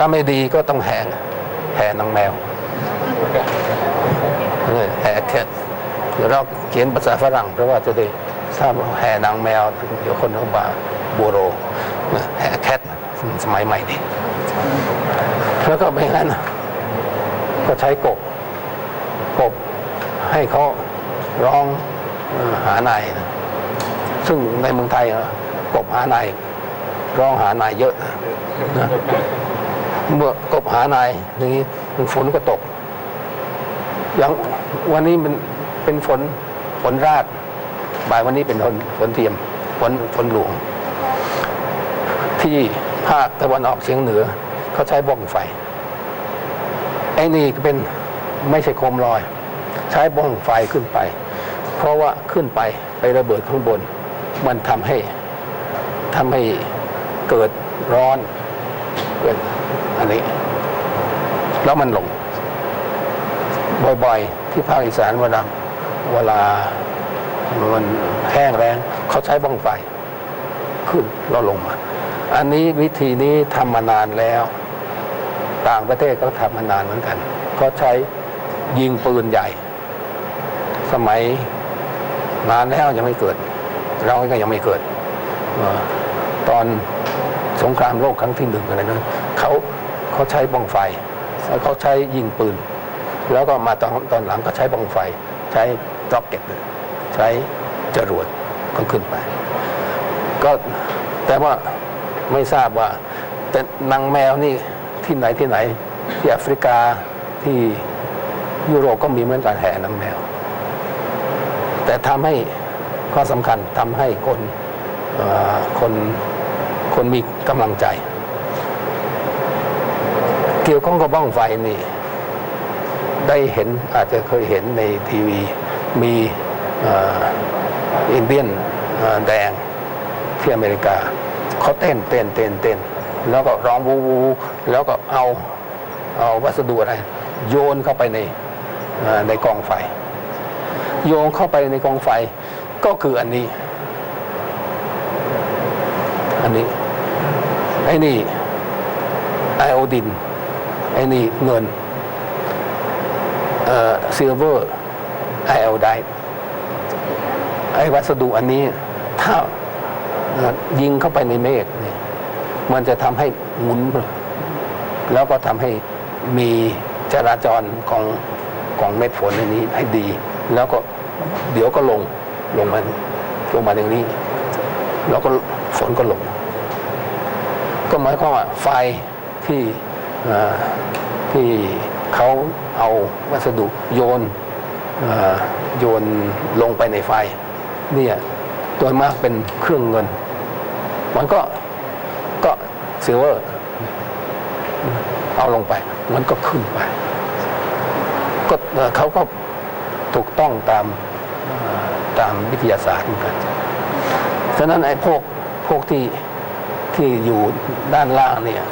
ถ้าไม่ดีก็ต้องแห่แห่นางแมวแห่แคทเราเขียนภาษาฝรั่งเพราะว่าจะได้ถ้าบแห่นางแมวเดี๋ยวคนเขาบาบูโรแห่แคทสมัยใหม่ดีแล้วก็ไม่งั้นก็ใช้กบกบให้เขาร้องหานายนะซึ่งในเมืองไทยกบหานายร้องหานายเยอะนะ เมื่อกบหานายนี้ฝนก็ตก อย่างวันนี้มันเป็นฝนฝนราดบ่ายวันนี้เป็นฝนฝนเทียมฝนฝนหลวง ที่ภาคตะวันออกเฉียงเหนือ เขาใช้บ้องไฟไอ้นี่เป็นไม่ใช่โคมลอย ใช้บ้องไฟขึ้นไป เพราะว่าขึ้นไปไประเบิดข้างบน มันทำให้ทำให้เกิดร้อน เกิดอันนี้ แล้วมันลง บ่อยๆ ที่ภาคอีสานเวลาเวลามันแห้งแรงเขาใช้บ้องไฟ ขึ้นแล้วลงมา อันนี้วิธีนี้ทำมานานแล้ว ต่างประเทศก็ทำมานานเหมือนกัน ก็ใช้ยิงปืนใหญ่ สมัยนานแล้วยังไม่เกิด เราก็ยังไม่เกิด ตอน สงครามโลกครั้งที่หนึ่งอะไรนั้นเขาเขาใช้บ้องไฟแล้วเขาใช้ยิงปืน แล้วก็มาตอนตอนหลังก็ใช้บ้องไฟ ใช้ร็อกเก็ตใช้จรวดก็ขึ้นไป ก็แต่ว่าไม่ทราบว่า แต่นางแมวนี่ที่ไหนที่ไหน ที่แอฟริกาที่ยุโรปก็มีเหมือนกันแห่นางแมว แต่ทำให้ข้อสำคัญทำให้คนคน คนมีกำลังใจ เกี่ยวข้องกับบ้องไฟนี่ ได้เห็นอาจจะเคยเห็นในทีวี มีอินเดียนแดงที่อเมริกาเขาเต้นเต้นเต้นเต้นแล้วก็ร้องวูวูแล้วก็เอาเอาวัสดุอะไร โยนเข้าไปในในกองไฟ โยนเข้าไปในกองไฟก็คืออันนี้ อันนี้ ไอ้นี่ไอโอดิน ไอ้นี่เงินเอ่อซิลเวอร์ไอเอลไดไอ้วัสดุอันนี้ ถ้ายิงเข้าไปในเมฆเนี่ยมันจะทำให้หมุน แล้วก็ทำให้มีจราจรของของเม็ดฝนในนี้ให้ดี แล้วก็เดี๋ยวก็ลงลงมาลงมาอย่างนี้ แล้วก็ฝนก็ลง ก็หมายความว่าไฟที่ที่เขาเอาวัสดุโยนโยนลงไปในไฟเนี่ยโดยมากเป็นเครื่องเงิน มันก็ก็ซิลเวอร์เอาลงไป มันก็ขึ้นไป ก็เขาก็ถูกต้องตามตามวิทยาศาสตร์เหมือนกัน ฉะนั้นไอ้พวกพวกที่ ที่อยู่ด้านล่างเนี่ย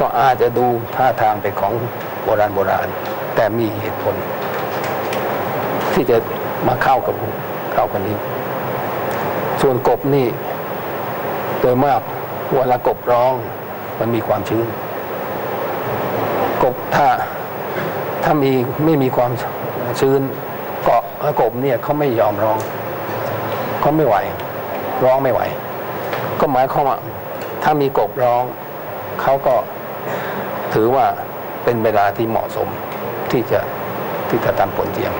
ก็อาจจะดูท่าทางเป็นของโบราณโบราณ แต่มีเหตุผล ที่จะมาเข้ากับเข้ากันนี้ ส่วนกบนี่ โดยมากเวลากบร้อง มันมีความชื้น กบถ้าถ้ามีไม่มีความชื้นเกาะกบเนี่ยเขาไม่ยอมร้องเขาไม่ไหว ร้องไม่ไหว ก็หมายความว่า ถ้ามีกบร้องเขาก็ถือว่าเป็นเวลาที่เหมาะสมที่จะที่จะทำผลเทียม